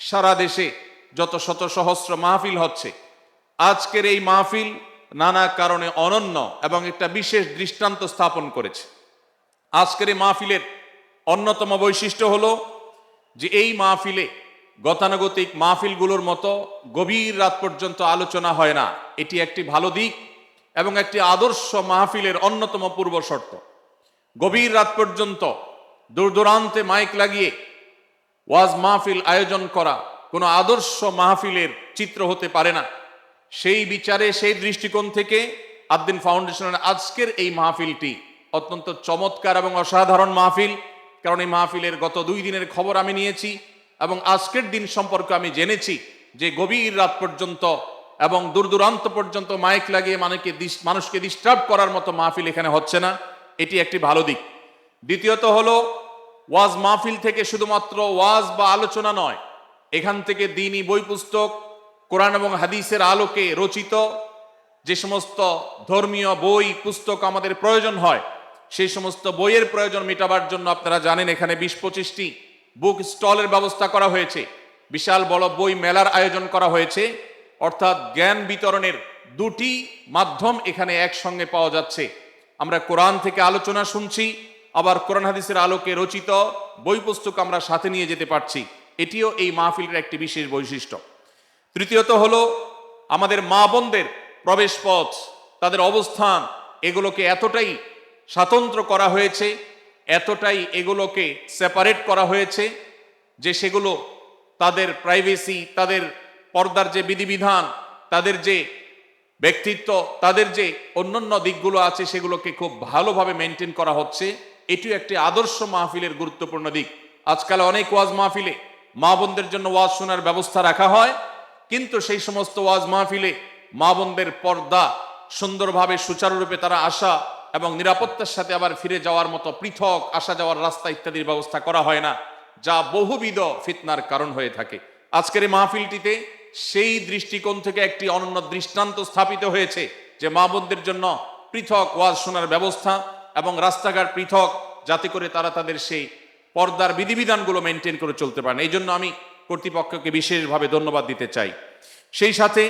সারা দেশে যত শত সহস্র মাহফিল হচ্ছে, আজকের এই মাহফিল নানা কারণে অনন্য এবং একটা বিশেষ দৃষ্টান্ত স্থাপন করেছে। আজকের এই মাহফিলের অন্যতম বৈশিষ্ট্য হলো যে এই মাহফিলে গতানুগতিক মাহফিলগুলোর মতো গভীর রাত পর্যন্ত আলোচনা হয় না। এটি একটি ভালো দিক এবং একটি আদর্শ মাহফিলের অন্যতম পূর্ব শর্ত। গভীর রাত পর্যন্ত দূর দূরান্তে মাইক লাগিয়ে ওয়াজ মাহফিল আয়োজন করা কোনো আদর্শ মাহফিলের চিত্র হতে পারে না। সেই বিচারে, সেই দৃষ্টিকোণ থেকে আদ্দিন ফাউন্ডেশনের আজকের এই মাহফিলটি অত্যন্ত চমৎকার এবং অসাধারণ মাহফিল। কারণ এই মাহফিলের গত দুই দিনের খবর আমি নিয়েছি এবং আজকের দিন সম্পর্কে আমি জেনেছি যে গভীর রাত পর্যন্ত এবং দূর দূরান্ত পর্যন্ত মাইক লাগিয়ে মানুষকে মানুষকে ডিস্টার্ব করার মতো মাহফিল এখানে হচ্ছে না। এটি একটি ভালো দিক। দ্বিতীয়ত হলো ওয়াজ মাহফিল থেকে শুধুমাত্র ওয়াজ বা আলোচনা নয়, এখান থেকে দিনই বই পুস্তক, কোরআন এবং হাদিসের আলোকে রচিত যে সমস্ত ধর্মীয় বই, পুস্তক আমাদের প্রয়োজন হয়, সেই সমস্ত বইয়ের প্রয়োজন মেটাবার জন্য আপনারা জানেন এখানে বিশ পঁচিশটি বুক স্টলের ব্যবস্থা করা হয়েছে। বিশাল বড় বই মেলার আয়োজন করা হয়েছে। অর্থাৎ জ্ঞান বিতরণের দুটি মাধ্যম এখানে একসঙ্গে পাওয়া যাচ্ছে। আমরা কোরআন থেকে আলোচনা শুনছি আবার কোরআন হাদিসের আলোকে রচিত বই পুস্তক আমরা সাথে নিয়ে যেতে পারছি। এটিও এই মাহফিলের একটি বিশেষ বৈশিষ্ট্য। তৃতীয়ত হলো, আমাদের মা বোনদের প্রবেশ পথ, তাদের অবস্থান, এগুলোকে এতটাই স্বাতন্ত্র করা হয়েছে, এতটাই এগুলোকে সেপারেট করা হয়েছে যে সেগুলো তাদের প্রাইভেসি তাদের পর্দার যে বিধিবিধান, তাদের যে ব্যক্তিত্ব, তাদের যে অন্যান্য দিকগুলো আছে সেগুলোকে খুব ভালোভাবে মেনটেন করা হচ্ছে। এটিও একটি আদর্শ মাহফিলের গুরুত্বপূর্ণ দিক। আজকাল অনেক ওয়াজ মাহফিলে মা বোনদের জন্য ওয়াজ শোনার ব্যবস্থা রাখা হয়, কিন্তু সেই সমস্ত ওয়াজ মাহফিলে মা বোনদের পর্দা সুন্দরভাবে সুচারুরূপে তারা আসা এবং নিরাপত্তার সাথে আবার ফিরে যাওয়ার মতো পৃথক আসা যাওয়ার রাস্তা ইত্যাদির ব্যবস্থা করা হয় না, যা বহুবিধ ফিতনার কারণ হয়ে থাকে। আজকের এই মাহফিলটিতে সেই দৃষ্টিকোণ থেকে একটি অনন্য দৃষ্টান্ত স্থাপিত হয়েছে যে মা বোনদের জন্য পৃথক ওয়াজ শোনার ব্যবস্থা এবং রাস্তাঘাট পৃথক, যাতে করে তারা তাদের সেই পর্দার বিধিবিধানগুলো মেনটেন করে চলতে পারেন। এই জন্য আমি কর্তৃপক্ষকে বিশেষভাবে ধন্যবাদ দিতে চাই। সেই সাথে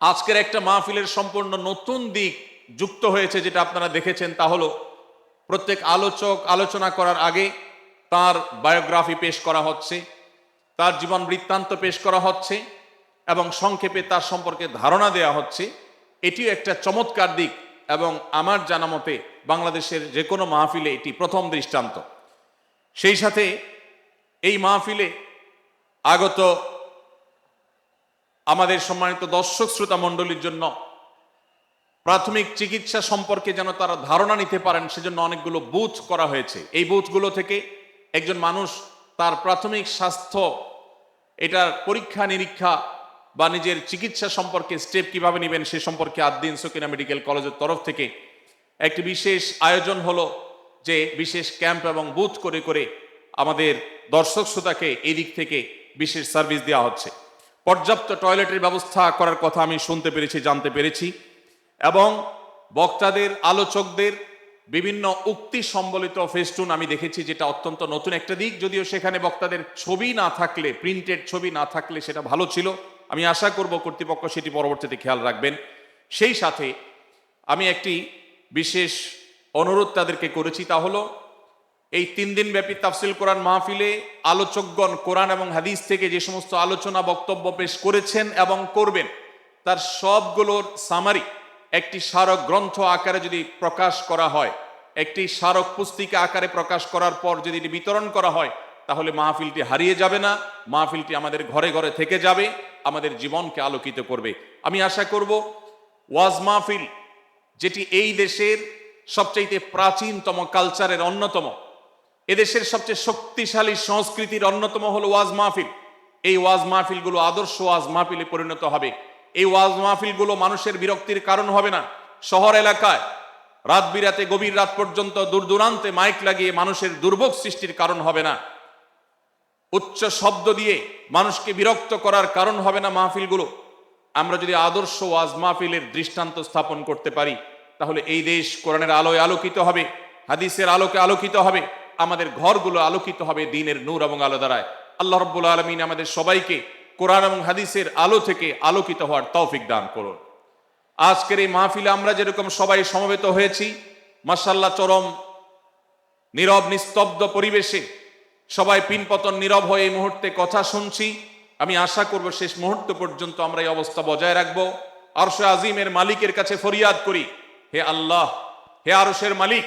আজকের একটা মাহফিলের সম্পূর্ণ নতুন দিক যুক্ত হয়েছে, যেটা আপনারা দেখেছেন, তা হলো প্রত্যেক আলোচক আলোচনা করার আগে তার বায়োগ্রাফি পেশ করা হচ্ছে, তার জীবন বৃত্তান্ত পেশ করা হচ্ছে এবং সংক্ষেপে তার সম্পর্কে ধারণা দেওয়া হচ্ছে। এটিও একটা চমৎকার দিক। এবং আমার জানা মতে বাংলাদেশের যে কোনো মাহফিলে এটি প্রথম দৃষ্টান্ত। সেই সাথে এই মাহফিলে আগত আমাদের সম্মানিত দর্শক শ্রোতা মণ্ডলীর জন্য প্রাথমিক চিকিৎসা সম্পর্কে যেন তারা ধারণা নিতে পারেন, সেজন্য অনেকগুলো বুথ করা হয়েছে। এই বুথগুলো থেকে একজন মানুষ তার প্রাথমিক স্বাস্থ্য, এটার পরীক্ষা নিরীক্ষা বা নিজের চিকিৎসা সম্পর্কে স্টেপ কীভাবে নেবেন সে সম্পর্কে আদ্দিন সকিনা মেডিকেল কলেজের তরফ থেকে একটি বিশেষ আয়োজন হলো যে বিশেষ ক্যাম্প এবং বুথ করে করে আমাদের দর্শক শ্রোতাকে এই দিক থেকে বিশেষ সার্ভিস দেওয়া হচ্ছে। পর্যাপ্ত টয়লেটের ব্যবস্থা করার কথা আমি শুনতে পেরেছি, জানতে পেরেছি এবং বক্তাদের, আলোচকদের বিভিন্ন উক্তি সম্বলিত ফেস্টুন আমি দেখেছি যেটা অত্যন্ত নতুন একটা দিক, যদিও সেখানে বক্তাদের ছবি না থাকলে প্রিন্টেড ছবি না থাকলে সেটা ভালো ছিল। আমি আশা করব কর্তৃপক্ষ সেটি পরবর্তীতে খেয়াল রাখবেন। সেই সাথে আমি একটি বিশেষ অনুরোধ তাদেরকে করেছি তা হলো, এই তিন দিন ব্যাপী তাফসিল কোরআন মাহফিলে আলোচকগণ কোরআন এবং হাদিস থেকে যে সমস্ত আলোচনা বক্তব্য পেশ করেছেন এবং করবেন, তার সবগুলোর সামারি একটি স্মারক গ্রন্থ আকারে যদি প্রকাশ করা হয়, একটি স্মারক পুস্তিকা আকারে প্রকাশ করার পর যদি এটি বিতরণ করা হয় তাহলে মাহফিলটি হারিয়ে যাবে না, মাহফিলটি আমাদের ঘরে ঘরে থেকে যাবে, আমাদের জীবনকে আলোকিত করবে। আমি আশা করব ওয়াজ মাহফিল, যেটি এই দেশের সবচাইতে প্রাচীনতম, কালচারের অন্যতম, এদেশের সবচেয়ে শক্তিশালী সংস্কৃতির অন্যতম হলো ওয়াজ মাহফিল। এই ওয়াজ মাহফিলগুলো আদর্শ ওয়াজ মাহফিলে পরিণত হবে। এই ওয়াজ মাহফিলগুলো মানুষের বিরক্তির কারণ হবে না। শহর এলাকায় রাত বিরাতে গভীর রাত পর্যন্ত দূর দূরান্তে মাইক লাগিয়ে মানুষের দুর্ভোগ সৃষ্টির কারণ হবে না। উচ্চ শব্দ দিয়ে মানুষকে বিরক্ত করার কারণ হবে না মাহফিলগুলো। আমরা যদি আদর্শ ওয়াজ মাহফিলের দৃষ্টান্ত স্থাপন করতে পারি, তাহলে এই দেশ কোরআনের আলোয় আলোকিত হবে, হাদিসের আলোকে আলোকিত হবে, আমাদের ঘরগুলো আলোকিত হবে দিনের নূর এবং আলো দ্বারায়। আল্লাহ রব্বুল আলমিন আমাদের সবাইকে কোরআন এবং হাদিসের আলো থেকে আলোকিত হওয়ার তৌফিক দান করুন। আজকের এই মাহফিলে আমরা যেরকম সবাই সমবেত হয়েছি মাসাল্লাহ চরম, নীরব, নিস্তব্ধ পরিবেশে সবাই পিনপতন নীরব হয়ে এই মুহূর্তে কথা শুনছি। আমি আশা করব শেষ মুহূর্ত পর্যন্ত আমরা এই অবস্থা বজায় রাখব। আরশে আজিমের মালিকের কাছে ফরিয়াদ করি, হে আল্লাহ, হে আরশের মালিক,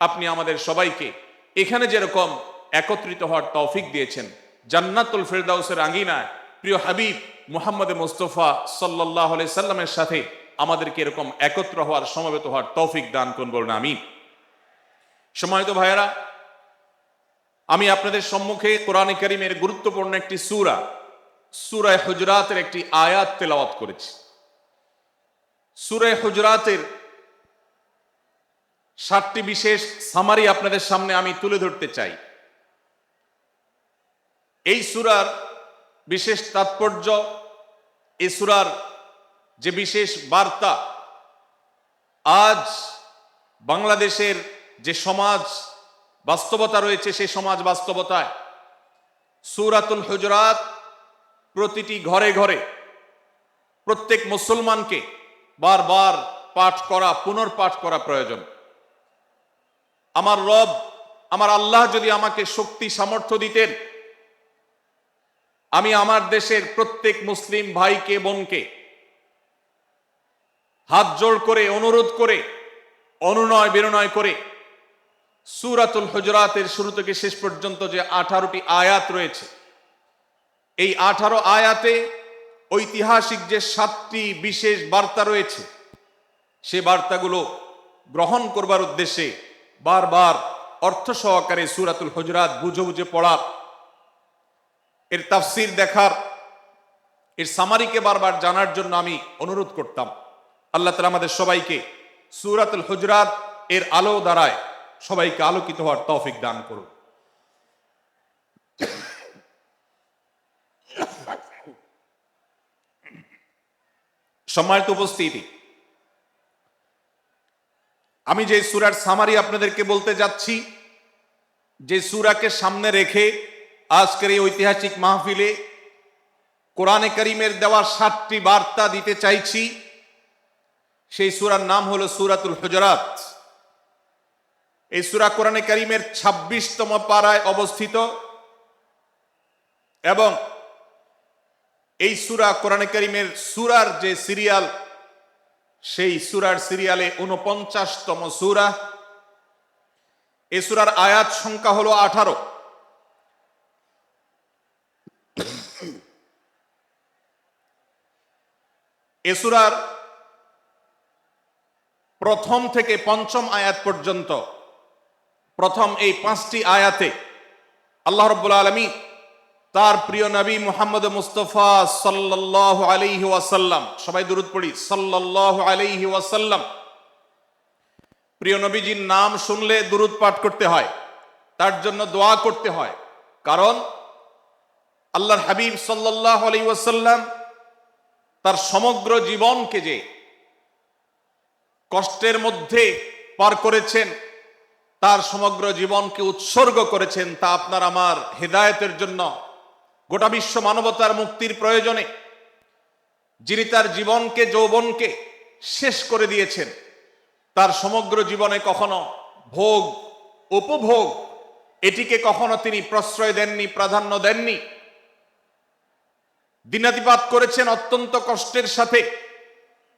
আপনি আমাদের সবাইকে এখানে যেরকম একত্রিত হওয়ার তৌফিক দিয়েছেন, জান্নাতুল ফেরদাউসের আঙ্গিনায় প্রিয় হাবিব মুহাম্মদ মুস্তফা সাল্লাহ সাল্লামের সাথে আমাদেরকে এরকম একত্র হওয়ার, সমবেত হওয়ার তৌফিক দান করুন বলুন, আমিন। সময়ত ভাইয়েরা আমি আপনাদের সম্মুখে কোরআনে করিমের গুরুত্বপূর্ণ একটি সুরা সুরায় হুজরাতের একটি আয়াত তেলাওয়াত করেছি। সুরায় হুজরাতের সাতটি বিশেষ সামারি আপনাদের সামনে আমি তুলে ধরতে চাই। এই সুরার বিশেষ তাৎপর্য এই সুরার যে বিশেষ বার্তা, আজ বাংলাদেশের যে সমাজ বাস্তবতা রয়েছে সেই সমাজ বাস্তবতায়। সুরাতুল হুজরাত প্রতিটি ঘরে ঘরে প্রত্যেক মুসলমানকে বারবার পাঠ করা, পুনর্পাঠ করা প্রয়োজন। আমার রব, আমার আল্লাহ যদি আমাকে শক্তি, সামর্থ্য দিতেন, আমি আমার দেশের প্রত্যেক মুসলিম ভাইকে, বোনকে হাত জোড় করে, অনুরোধ করে অনুনয় বিনয় করে সুরাতুল হজরাতের শুরু থেকে শেষ পর্যন্ত যে আঠারোটি আয়াত রয়েছে, এই আঠারো আয়াতে ঐতিহাসিক যে সাতটি বিশেষ বার্তা রয়েছে, সে বার্তাগুলো গ্রহণ করবার উদ্দেশ্যে বারবার অর্থ সহকারে সুরাতুল হুজরাত বুঝে বুঝে পড়ার এর তাফসির দেখার, এর সামারিকে বারবার জানার জন্য আমি অনুরোধ করতাম। আল্লাহ তালা আমাদের সবাইকে সুরাতুল হজরাত এর আলো দ্বারায় সবাইকে আলোকিত হওয়ার তৌফিক দান করুন। সম্মানিত উপস্থিতি, আমি যে সুরার সামারি আপনাদেরকে বলতে যাচ্ছি, যে সুরাকে সামনে রেখে আজকের এই ঐতিহাসিক মাহফিলে কোরআনে করিমের দেওয়া সাতটি বার্তা দিতে চাইছি। সেই সুরার নাম হলো সুরাতুল হুজরাত। এই সুরা কোরআনে করিমের ছাব্বিশতম পাড়ায় অবস্থিত। এবং এই সুরা কোরআনে করিমের সুরার যে সিরিয়াল, সেই সুরার সিরিয়ালে উনপঞ্চাশতম সুরা। এই সুরার আয়াত সংখ্যা হলো আঠারো। এসুরার প্রথম থেকে পঞ্চম আয়াত পর্যন্ত প্রথম এই পাঁচটি আয়াতে আল্লাহ রব্বুল আলমী তার প্রিয় নবী মুহাম্মদ মুস্তফা সাল্লাহ আলাইহি ওয়াসাল্লাম, সবাই দূরত পড়ি সাল্লাহ আলাইহি ওয়াসাল্লাম। প্রিয় নবীজির নাম শুনলে দুরুদ পাঠ করতে হয়, তার জন্য দোয়া করতে হয়। কারণ আল্লাহর হাবিব সাল্লাহ আলাই ওয়াসাল্লাম তার সমগ্র জীবনকে যে কষ্টের মধ্যে পার করেছেন তার সমগ্র জীবনকে উৎসর্গ করেছেন তা আপনার আমার হেদায়তের জন্য। গোটা বিশ্ব মানবতার মুক্তির প্রয়োজনে যিনি তার জীবনকে, যৌবনকে শেষ করে দিয়েছেন, তার সমগ্র জীবনে কখনো ভোগ, উপভোগ, এটিকে কখনো তিনি প্রশ্রয় দেননি, প্রাধান্য দেননি। দিনাতিপাত করেছেন, অত্যন্ত কষ্টের সাথে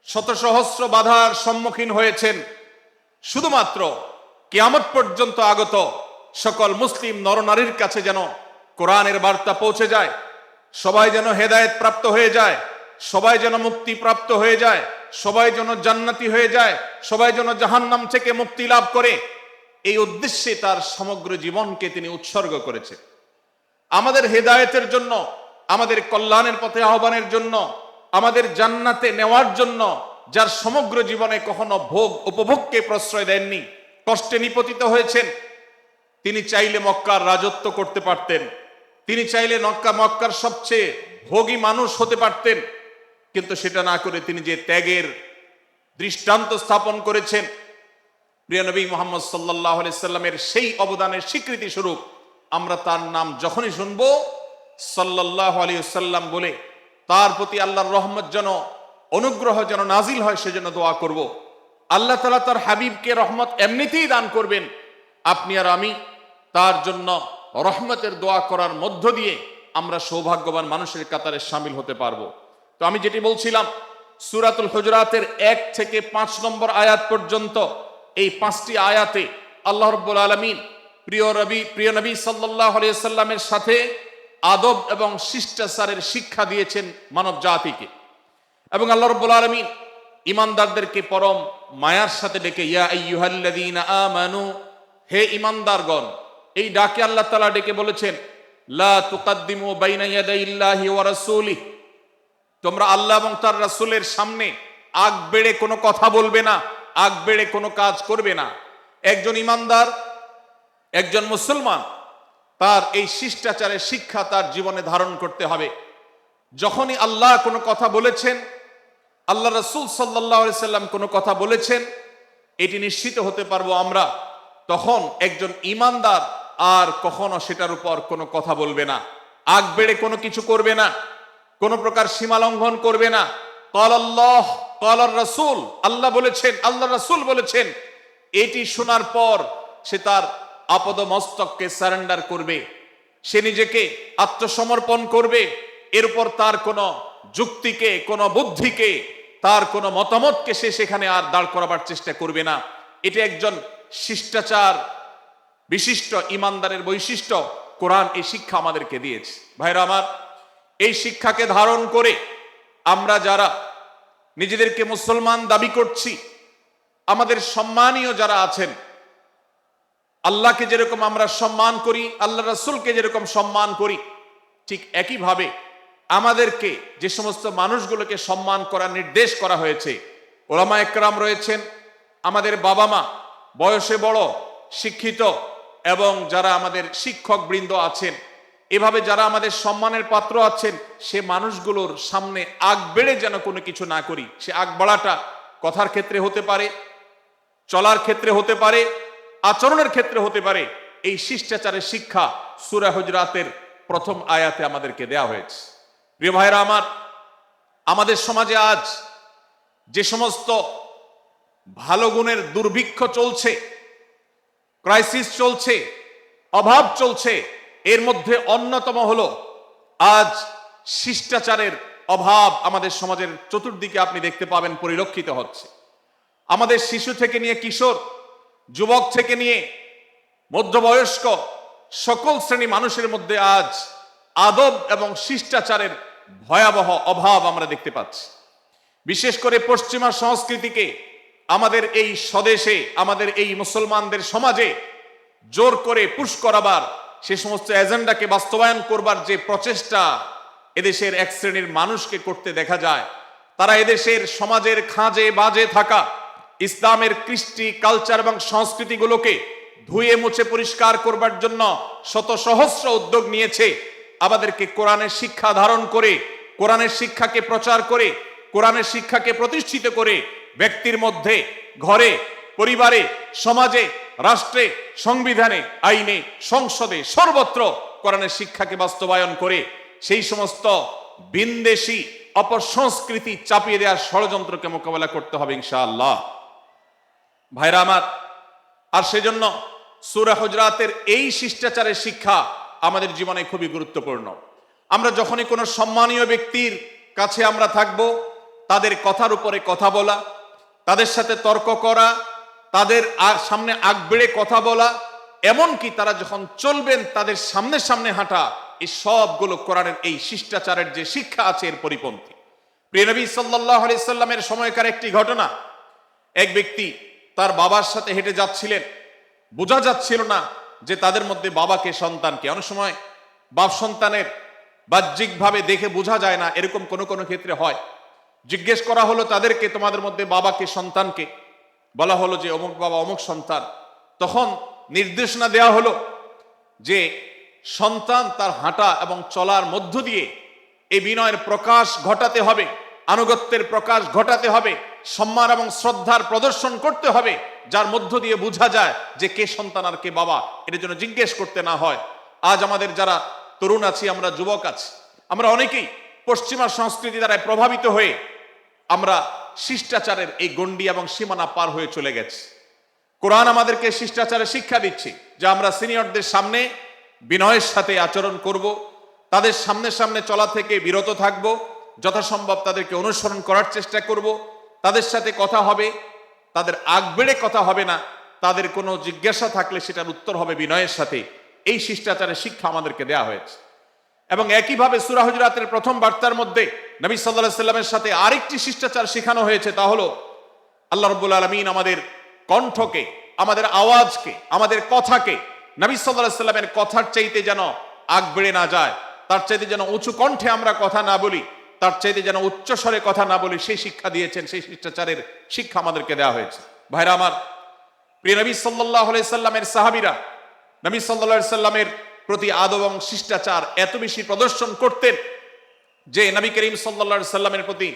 শত সহস্র বাধার সম্মুখীন হয়েছেন। শুধুমাত্র কিয়ামত পর্যন্ত আগত সকল মুসলিম নরনারীর কাছে যেন কোরআনের বার্তা পৌঁছে যায়, সবাই যেন হেদায়েত প্রাপ্ত হয়ে যায়, সবাই যেন মুক্তি প্রাপ্ত হয়ে যায়, সবাই যেন জান্নাতি হয়ে যায়, সবাই যেন জাহান্নাম থেকে মুক্তি লাভ করে, এই উদ্দেশ্যে তার সমগ্র জীবনকে তিনি উৎসর্গ করেছে। আমাদের হেদায়েতের জন্য, আমাদের কল্যাণের পথে আহ্বানের জন্য, আমাদের জান্নাতে নেওয়ার জন্য, যার সমগ্র জীবনে কখনো ভোগ উপভোগকে প্রশ্রয় দেননি কষ্টে নিপতিত হয়েছেন। তিনি চাইলে মক্কার রাজত্ব করতে পারতেন। তিনি চাইলে মক্কা, মক্কার সবচেয়ে ভোগী মানুষ হতে পারতেন। কিন্তু সেটা না করে তিনি যে ত্যাগের দৃষ্টান্ত স্থাপন করেছেন, প্রিয় নবী মোহাম্মদ সাল্লাহ সাল্লামের সেই অবদানের স্বীকৃতি স্বরূপ আমরা তার নাম যখনই শুনব সাল্লাহ আলী সাল্লাম বলে, তার প্রতি আল্লাহর রহমত যেন, অনুগ্রহ যেন নাজিল হয়, সেজন্য দোয়া করব। আল্লাহ তালা তার হাবিবকে রহমত এমনিতেই দান করবেন। আপনি আর আমি তার জন্য রহমতের দোয়া করার মধ্য দিয়ে আমরা সৌভাগ্যবান মানুষের কাতারে সামিল হতে পারব। তো আমি যেটি বলছিলাম, সুরাতুল হুজরাতের এক থেকে পাঁচ নম্বর আয়াত পর্যন্ত এই পাঁচটি আয়াতে আল্লাহ রব্বুল আলমিন প্রিয় রবি, প্রিয় নবী সাল্লাহ সাল্লামের সাথে আদব এবং শিষ্টাচারের শিক্ষা দিয়েছেন মানব জাতিকে এবং আল্লাহ রব্বুল আলমিন ইমানদারদেরকে পরম মায়ার সাথে ডেকে, ইয়া আমানু হে ইমানদারগণ, এই ডাকে আল্লাহ তালা ডেকে বলেছেন, লা বাইনা তোমরা আল্লাহ এবং তার রাসূলের সামনে আগ বেড়ে কোনো কথা বলবে না, আগ বেড়ে কোনো কাজ করবে না। একজন ইমানদার, একজন মুসলমান, তার এই শিষ্টাচারের শিক্ষা তার জীবনে ধারণ করতে হবে। যখনই আল্লাহ কোনো কথা বলেছেন আল্লাহ রসুল সাল্লাহ সাল্লাম কোনো কথা বলেছেন? এটি নিশ্চিত হতে পারব আমরা। তখন একজন ইমানদার আর কখনো সেটার উপর কোনো কথা বলবে না। আগ বেড়ে কোনো কিছু করবে না। কোনো প্রকার সীমা লঙ্ঘন করবে না। কল আল্লাহ রসুল। আল্লাহ বলেছেন, আল্লাহ রসুল বলেছেন, এটি শোনার পর সে তার আপদ মস্তককে সারেন্ডার করবে। সে নিজেকে আত্মসমর্পণ করবে। এর উপর তার কোনো যুক্তিকে, কোনো বুদ্ধিকে, তার কোনো মতামতকে সে সেখানে আর দাঁড় করাবার চেষ্টা করবে না। এটা একজন শিষ্টাচার বিশিষ্ট, ইমানদারের বৈশিষ্ট্য। কোরআন এই শিক্ষা আমাদেরকে দিয়েছে। ভাইরা আমার, এই শিক্ষাকে ধারণ করে আমরা যারা নিজেদেরকে মুসলমান দাবি করছি, আমাদের সম্মানীয় যারা আছেন, আল্লাহকে যেরকম আমরা সম্মান করি আল্লাহ রাসূলকে যেরকম সম্মান করি, ঠিক একইভাবে আমাদেরকে যে সমস্ত মানুষগুলোকে সম্মান করার নির্দেশ করা হয়েছে, ওলামা একরাম রয়েছেন, আমাদের বাবা মা, বয়সে বড়, শিক্ষিত এবং যারা আমাদের শিক্ষক বৃন্দ আছেন, এভাবে যারা আমাদের সম্মানের পাত্র আছেন, সে মানুষগুলোর সামনে আগ বেড়ে যেন কোনো কিছু না করি। সে আগ বাড়াটা কথার ক্ষেত্রে হতে পারে, চলার ক্ষেত্রে হতে পারে, আচরণের ক্ষেত্রে হতে পারে। এই শিষ্টাচারের শিক্ষা সুরা হুজরাতের প্রথম আয়াতে আমাদেরকে দেয়া হয়েছে। প্রিয় ভাইরা আমার, আমাদের সমাজে আজ যে সমস্ত ভালো গুণের দুর্ভিক্ষ চলছে ক্রাইসিস চলছে, অভাব চলছে, এর মধ্যে অন্যতম হলো আজ শিষ্টাচারের অভাব আমাদের সমাজের চতুর্দিকে আপনি দেখতে পাবেন, পরিলক্ষিত হচ্ছে। আমাদের শিশু থেকে নিয়ে কিশোর, যুবক থেকে নিয়ে মধ্যবয়স্ক সকল শ্রেণি মানুষের মধ্যে আজ আদব এবং শিষ্টাচারের ভয়াবহ অভাব আমরা দেখতে পাচ্ছি। বিশেষ করে পশ্চিমা সংস্কৃতিকে আমাদের এই স্বদেশে, আমাদের এই মুসলমানদের সমাজে জোর করে পুশ করাবার, সে সমস্ত এজেন্ডাকে বাস্তবায়ন করবার যে প্রচেষ্টা এদেশের এক শ্রেণির মানুষকে করতে দেখা যায়, তারা এদেশের সমাজের খাঁজে বাজে থাকা ইসলামের কৃষ্টি, কালচার এবং সংস্কৃতিগুলোকে ধুয়ে মুছে পরিষ্কার করবার জন্য শত সহস্র উদ্যোগ নিয়েছে আমাদেরকে কোরআনের শিক্ষা ধারণ করে, কোরআনের শিক্ষাকে প্রচার করে, কোরআনের শিক্ষাকে প্রতিষ্ঠিত করে ব্যক্তির মধ্যে, ঘরে, পরিবারে, সমাজে, রাষ্ট্রে, সংবিধানে, আইনে, সংসদে সর্বত্র কোরআনের শিক্ষাকে বাস্তবায়ন করে সেই সমস্ত বিন্দেশি, অপসংস্কৃতি চাপিয়ে দেওয়ার ষড়যন্ত্রকে মোকাবেলা করতে হবে ইনশাআল্লাহ। ভাইরা আমার, আর সেজন্য সুরা হজরাতের এই শিষ্টাচারের শিক্ষা আমাদের জীবনে খুবই গুরুত্বপূর্ণ। আমরা যখনই কোনো সম্মানীয় ব্যক্তির কাছে আমরা থাকব, তাদের কথার উপরে কথা বলা, তাদের সাথে তর্ক করা, তাদের সামনে আগ বেড়ে কথা বলা, এমনকি তারা যখন চলবেন, তাদের সামনে সামনে হাঁটা, এই সবগুলো কোরআনের এই শিষ্টাচারের যে শিক্ষা আছে এর পরিপন্থী। প্রিয়নবী সাল্লাহ সাল্লামের সময়কার একটি ঘটনা। এক ব্যক্তি তার বাবার সাথে হেঁটে যাচ্ছিলেন। বোঝা যাচ্ছিল না যে তাদের মধ্যে বাবাকে, সন্তানকে। অনেক সময় বাপ সন্তানের বাহ্যিকভাবে দেখে বোঝা যায় না, এরকম কোনো কোনো ক্ষেত্রে হয়। জিজ্ঞেস করা হলো তাদেরকে, তোমাদের মধ্যে বাবাকে, সন্তানকে। বলা হলো যে, অমুক বাবা, অমুক সন্তান। তখন নির্দেশনা দেওয়া হলো যে, সন্তান তার হাঁটা এবং চলার মধ্য দিয়ে এই বিনয়ের প্রকাশ ঘটাতে হবে। আনুগত্যের প্রকাশ ঘটাতে হবে, সম্মান এবং শ্রদ্ধার প্রদর্শন করতে হবে, যার মধ্য দিয়ে বোঝা যায় যে কে সন্তান আর কে বাবা। এটার জন্য জিজ্ঞেস করতে না হয়। আজ আমাদের যারা তরুণ আছি, আমরা যুবক আছি, আমরা অনেকেই পশ্চিমা সংস্কৃতি দ্বারা প্রভাবিত হয়ে আমরা শিষ্টাচারের এই গণ্ডি এবং সীমানা পার হয়ে চলে গেছি। কোরআন আমাদেরকে শিষ্টাচারের শিক্ষা দিচ্ছে যে আমরা সিনিয়রদের সামনে বিনয়ের সাথে আচরণ করব, তাদের সামনে সামনে চলা থেকে বিরত থাকব যথাসম্ভব তাদেরকে অনুসরণ করার চেষ্টা করব। তাদের সাথে কথা হবে, তাদের আগ বেড়ে কথা হবে না, তাদের কোনো জিজ্ঞাসা থাকলে সেটার উত্তর হবে বিনয়ের সাথে। এই শিষ্টাচারের শিক্ষা আমাদেরকে দেয়া হয়েছে। এবং একইভাবে সুরা হুজরাতের প্রথম বার্তার মধ্যে নবী সাল্লাহ সাল্লামের সাথে আরেকটি শিষ্টাচার শেখানো হয়েছে, তা হলো, আল্লাহ রব্বুল আলমিন আমাদের কণ্ঠকে, আমাদের আওয়াজকে, আমাদের কথাকে, নবী সাল্লাহ সাল্লামের কথার চাইতে যেন আগ বেড়ে না যায়, তার চাইতে যেন উঁচু কণ্ঠে আমরা কথা না বলি তার চাইতে যেন উচ্চ স্বরে কথা না বলি সেই শিক্ষা দিয়েছেন, সেই শিষ্টাচারের শিক্ষা আমাদেরকে দেওয়া হয়েছে। ভাইরা আমার, প্রিয় নবী সাল্লাহ সাল্লামের সাহাবিরা, নবী সাল্লাহ সাল্লামের প্রতি আদব এবং শিষ্টাচার এত বেশি প্রদর্শন করতেন যে নবী করিম সাল্লা সাল্লামের প্রতি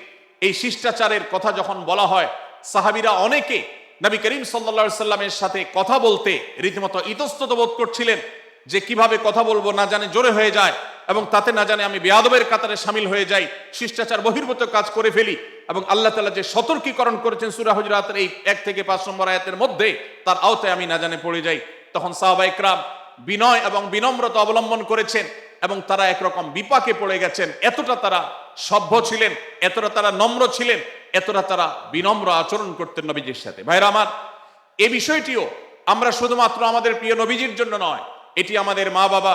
এই শিষ্টাচারের কথা যখন বলা হয়, সাহাবিরা অনেকে নবী করিম সাল্লা সাল্লামের সাথে কথা বলতে রীতিমতো ইতস্তত বোধ করছিলেন। যে কীভাবে কথা বলব না জানে জোরে হয়ে যায় এবং তাতে না জানে আমি বেয়াদবের কাতারে সামিল হয়ে যাই, শিষ্টাচার বহির্ভূত কাজ করে ফেলি এবং আল্লাহ তালা যে সতর্কীকরণ করেছেন সুরা হুজরাতের এই এক থেকে পাঁচ নম্বর আয়াতের মধ্যে, তার আওতায় আমি না জানে পড়ে যাই। তখন সাহাবা ইকরাম বিনয় এবং বিনম্রতা অবলম্বন করেছেন এবং তারা একরকম বিপাকে পড়ে গেছেন। এতটা তারা সভ্য ছিলেন, এতটা তারা নম্র ছিলেন, এতটা তারা বিনম্র আচরণ করতেন নবীজির সাথে। ভাইরা আমার, এ বিষয়টিও আমরা শুধুমাত্র আমাদের প্রিয় নবীজির জন্য নয় এটি আমাদের মা বাবা,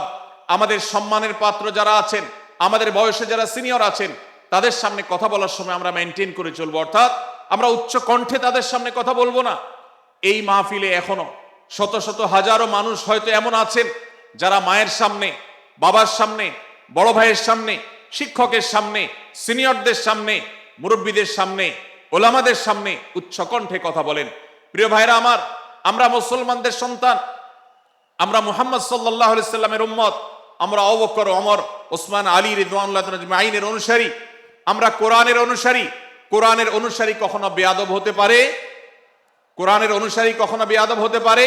আমাদের সম্মানের পাত্র যারা আছেন, আমাদের বয়সে যারা সিনিয়র আছেন, তাদের সামনে কথা বলার সময় আমরা মেনটেন করে চলবো। অর্থাৎ আমরা উচ্চ কণ্ঠে তাদের সামনে কথা বলব না। এই মাহফিলে এখনও শত শত হাজারো মানুষ হয়তো এমন আছেন, যারা মায়ের সামনে, বাবার সামনে, বড় ভাইয়ের সামনে, শিক্ষকের সামনে, সিনিয়রদের সামনে, মুরব্বীদের সামনে, ওলামাদের সামনে উচ্চ কণ্ঠে কথা বলেন। প্রিয় ভাইরা আমার, আমরা মুসলমানদের সন্তান আমরা মুহাম্মদ সাল্লাহ সাল্লামের উম্মত, আমরা অবকর অমর ওসমান, আলী রিদওয়ানুল্লাহ আইনের অনুসারী, আমরা কোরআনের অনুসারী। কোরআনের অনুসারী কখনো বেয়াদব হতে পারে? কোরআনের অনুসারী কখনো বেয়াদব হতে পারে?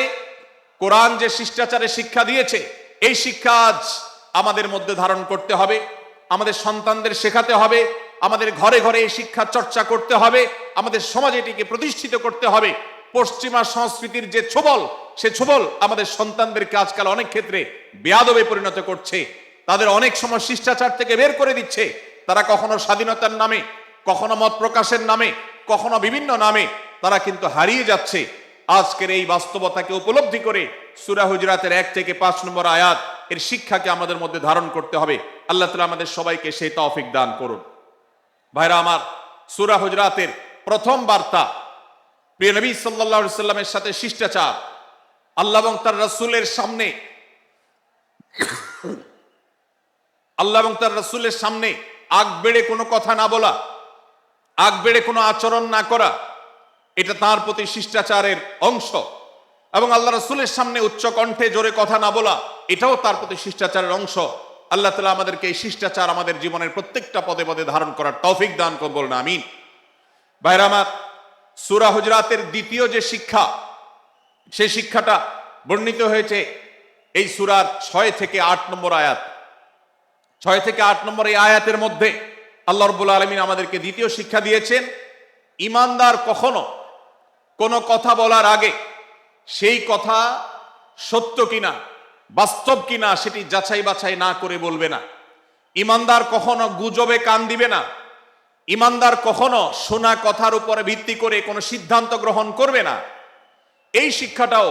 কোরআন যে শিষ্টাচারে শিক্ষা দিয়েছে, এই শিক্ষা আজ আমাদের মধ্যে ধারণ করতে হবে, আমাদের সন্তানদের শেখাতে হবে, আমাদের ঘরে ঘরে এই শিক্ষা চর্চা করতে হবে, আমাদের সমাজ এটিকে প্রতিষ্ঠিত করতে হবে। পশ্চিমা সংস্কৃতির যে ছোবল, সে ছোবল আমাদের সন্তানদেরকে আজকাল অনেক ক্ষেত্রে বেয়াদবে পরিণত করছে। তাদের অনেক সময় শিষ্টাচার থেকে বের করে দিচ্ছে। তারা কখনো স্বাধীনতার নামে, কখনো মত প্রকাশের নামে, কখনো বিভিন্ন নামে তারা কিন্তু হারিয়ে যাচ্ছে। আজকের এই বাস্তবতাকে উপলব্ধি করে সুরা হুজরাতের এক থেকে পাঁচ নম্বর আয়াত এর শিক্ষাকে আমাদের মধ্যে ধারণ করতে হবে। আল্লাহ তালা আমাদের সবাইকে সেই তৌফিক দান করুন। ভাইরা আমার, সুরা হুজরাতের প্রথম বার্তা প্রিয় নবী সাল্লামের সাথে শিষ্টাচার। আল্লাহ এবং তার রসুলের সামনে। আল্লাহ এবং তার রসুলের সামনে আগ বেড়ে কোনো কথা না বলা, আগ বেড়ে কোনো আচরণ না করা, এটা তার প্রতি শিষ্টাচারের অংশ। এবং আল্লাহ রসুলের সামনে উচ্চ কণ্ঠে জোরে কথা না বলা, এটাও তার প্রতি শিষ্টাচারের অংশ। আল্লাহ তালা আমাদেরকে এই শিষ্টাচার আমাদের জীবনের প্রত্যেকটা পদে পদে ধারণ করার তৌফিক দান করব না আমিন। ভাইরা আমার সুরা হুজরাতের দ্বিতীয় যে শিক্ষা, সেই শিক্ষাটা বর্ণিত হয়েছে এই সুরার ছয় থেকে আট নম্বর আয়াত। ছয় থেকে আট নম্বর এই আয়াতের মধ্যে আল্লাহ রব্বুল আলমিন আমাদেরকে দ্বিতীয় শিক্ষা দিয়েছেন, ইমানদার কখনো কোনো কথা বলার আগে সেই কথা সত্য কিনা, বাস্তব কিনা সেটি যাচাই বাছাই না করে বলবে না। ইমানদার কখনো গুজবে কান দিবে না ইমানদার কখনো শোনা কথার উপরে ভিত্তি করে কোনো সিদ্ধান্ত গ্রহণ করবে না। এই শিক্ষাটাও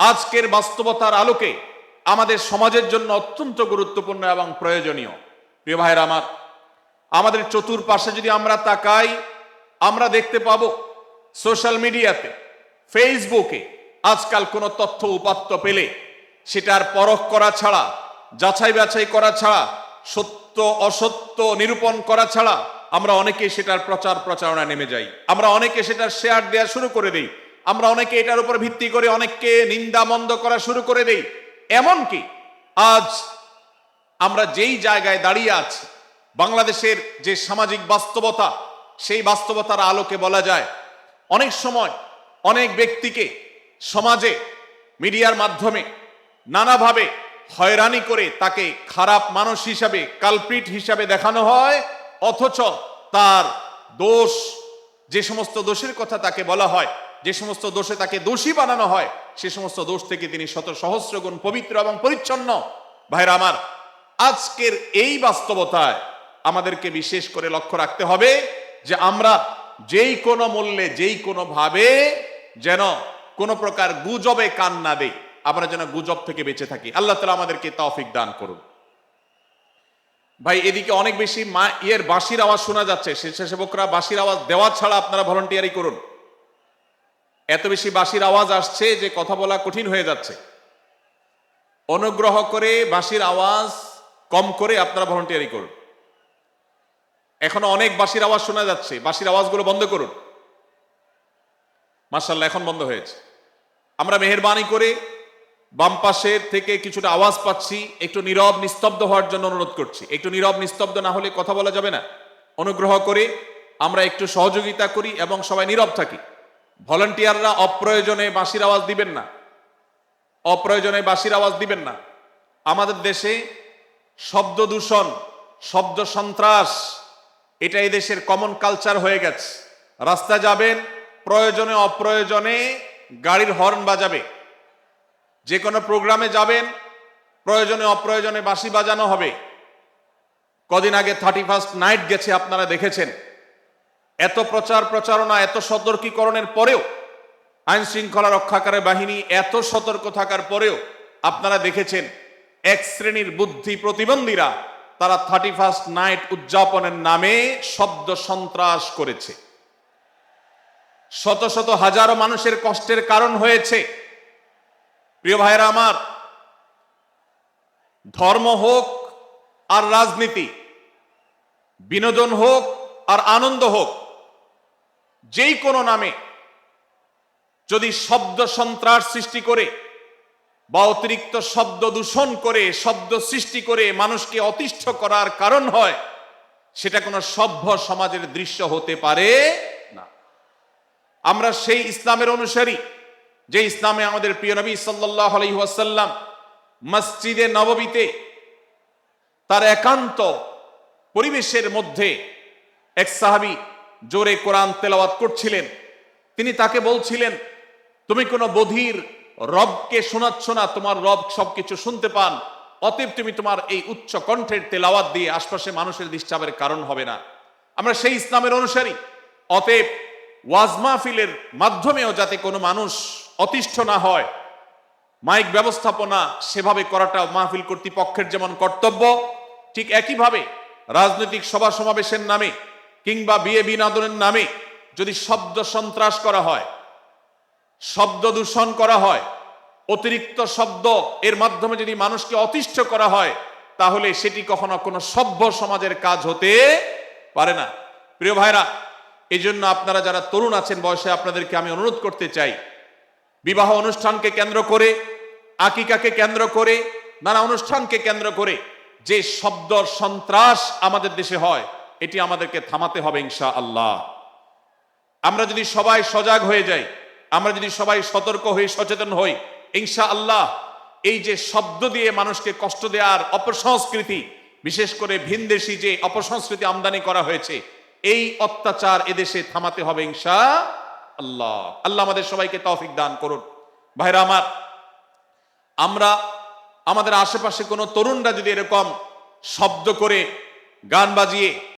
আজকের বাস্তবতার আলোকে আমাদের সমাজের জন্য অত্যন্ত গুরুত্বপূর্ণ এবং প্রয়োজনীয়। প্রিয় ভাইয়ের আমার, আমাদের চতুর্পাশে যদি আমরা তাকাই, আমরা দেখতে পাবো সোশ্যাল মিডিয়াতে, ফেসবুকে আজকাল কোনো তথ্য উপাত্ত পেলে সেটার পরখ করা ছাড়া যাচাই বাছাই করা ছাড়া সত্য অসত্য নিরূপণ করা ছাড়া আমরা অনেকে সেটার প্রচার প্রচারণা নেমে যাই। আমরা অনেকে সেটার শেয়ার দেওয়া শুরু করে দেই। আমরা অনেকে এটার উপর ভিত্তি করে অনেককে নিন্দা মন্দ করা শুরু করে দেই। এমনকি আজ আমরা যেই জায়গায় দাঁড়িয়ে আছি, বাংলাদেশের যে সামাজিক বাস্তবতা, সেই বাস্তবতার আলোকে বলা যায়, অনেক সময় অনেক ব্যক্তিকে সমাজে, মিডিয়ার মাধ্যমে নানাভাবে হয়রানি করে তাকে খারাপ মানুষ হিসাবে কালপ্রিট হিসাবে দেখানো হয় অথচ তার দোষ, যে সমস্ত দোষের কথা তাকে বলা হয়, যে সমস্ত দোষে তাকে দোষী বানানো হয়, সে সমস্ত দোষ থেকে তিনি শত সহস্র গুণ পবিত্র এবং পরিচ্ছন্ন। ভাইরা আমার, আজকের এই বাস্তবতায় আমাদেরকে বিশেষ করে লক্ষ্য রাখতে হবে যে আমরা যেই কোনো মূল্যে, যেই কোনো ভাবে যেন কোনো প্রকার গুজবে কান না দেই, আমরা যেন গুজব থেকে বেঁচে থাকি। আল্লাহ তালা আমাদেরকে তৌফিক দান করুন। ভাই, এদিকে অনেক বেশি মা ইয়ের বাঁশির আওয়াজ শোনা যাচ্ছে। স্বেচ্ছাসেবকরা বাঁশির আওয়াজ দেওয়া ছাড়া আপনারা ভলেন্টিয়ারি করুন। এত বেশি বাঁশির আওয়াজ আসছে যে কথা বলা কঠিন হয়ে যাচ্ছে। অনুগ্রহ করে বাঁশির আওয়াজ কম করে আপনারা ভলেন্টিয়ারি করুন। এখনও অনেক বাঁশির আওয়াজ শোনা যাচ্ছে। বাঁশির আওয়াজগুলো বন্ধ করুন। মার্শাল্লাহ এখন বন্ধ হয়েছে। আমরা মেহরবানি করে বাম পাশের থেকে কিছুটা আওয়াজ পাচ্ছি, একটু নীরব, নিস্তব্ধ হওয়ার জন্য অনুরোধ করছি। একটু নীরব, নিস্তব্ধ না হলে কথা বলা যাবে না। অনুগ্রহ করে আমরা একটু সহযোগিতা করি এবং সবাই নীরব থাকি। ভলান্টিয়াররা অপ্রয়োজনে বাঁশির আওয়াজ দিবেন না। অপ্রয়োজনে বাঁশির আওয়াজ দিবেন না। আমাদের দেশে শব্দ দূষণ, শব্দ সন্ত্রাস এটা দেশের কমন কালচার হয়ে গেছে। রাস্তা যাবেন, প্রয়োজনে অপ্রয়োজনে গাড়ির হর্ন বাজাবে। যে কোনো প্রোগ্রামে যাবেন, প্রয়োজনে অপ্রয়োজনে বাঁশি বাজানো হবে। কদিন আগে থার্টি ফার্স্ট নাইট গেছে, আপনারা দেখেছেন। এত প্রচার প্রচারণা, এত সতর্কীকরণের পরেও আইন শৃঙ্খলা রক্ষাকারী বাহিনী এত সতর্ক থাকার পরেও, আপনারা দেখেছেন, এক শ্রেণির বুদ্ধি প্রতিবন্ধীরা, তারা থার্টি ফার্স্ট নাইট উদযাপনের নামে শব্দ সন্ত্রাস করেছে। শত শত হাজারো মানুষের কষ্টের কারণ হয়েছে। প্রিয় ভাইরা আমার, ধর্ম হোক আর রাজনীতি, বিনোদন হোক আর আনন্দ হোক, যেই কোনো নামে যদি শব্দ সন্ত্রাস সৃষ্টি করে বা অতিরিক্ত শব্দ দূষণ করে, শব্দ সৃষ্টি করে মানুষকে অতিষ্ঠ করার কারণ হয়, সেটা কোনো সভ্য সমাজের দৃশ্য হতে পারে না। আমরা সেই ইসলামের অনুসারী যে ইসলামে আমাদের প্রিয় নবী সাল্লাহ আলহিহাসাল্লাম মসজিদে নববীতে তার একান্ত পরিবেশের মধ্যে এক সাহাবি জোরে কোরআন তেলাওয়াত করছিলেন। তিনি তাকে বলছিলেন, তুমি কোনো বধির রবকে শোনাচ্ছ না, তোমার রব সবকিছু শুনতে পান, অতএব তুমি তোমার এই উচ্চ কণ্ঠের তেলাওয়াত দিয়ে আশপাশে মানুষের ডিস্টার্বের কারণ হবে না। আমরা সেই ইসলামের অনুসারী, অতএব ওয়াজ মাহফিলের মাধ্যমেও যাতে কোনো মানুষ অতিষ্ঠ না হয়, মাইক ব্যবস্থাপনা সেভাবে করাটা মাহফিল কর্তৃপক্ষের যেমন কর্তব্য, ঠিক একইভাবে রাজনৈতিক সভা সমাবেশের নামে কিংবা বিয়ে বিনোদনের নামে যদি শব্দ সন্ত্রাস করা হয়, শব্দ দূষণ করা হয়, অতিরিক্ত শব্দ এর মাধ্যমে যদি মানুষকে অতিষ্ঠ করা হয়, তাহলে সেটি কখনো কোনো সভ্য সমাজের কাজ হতে পারে না। প্রিয় ভাইরা এই আপনারা যারা তরুণ আছেন বয়সে আপনাদেরকে আমি অনুরোধ করতে চাই বিবাহ অনুষ্ঠানকে কেন্দ্র করে, আকিকাকে কেন্দ্র করে, নানা অনুষ্ঠানকে কেন্দ্র করে যে শব্দ সন্ত্রাস আমাদের দেশে হয়, এটি আমাদেরকে থামাতে হবে ইনশা আল্লাহ আমরা যদি সবাই সজাগ হয়ে যাই, আমরা যদি সবাই সতর্ক হই সচেতন হই ইনশা আল্লাহ এই যে শব্দ দিয়ে মানুষকে কষ্ট দেওয়ার অপসংস্কৃতি, বিশেষ করে ভিনদেশি যে অপসংস্কৃতি আমদানি করা হয়েছে, এই অত্যাচার এদেশে থামাতে হবে ইনশা আল্লাহ। আল্লাহ আমাদের সবাইকে তৌফিক দান করুন। ভাইরা আমার, আমরা আমাদের আশেপাশে কোনো তরুণরা যদি এরকম শব্দ করে গান বাজিয়ে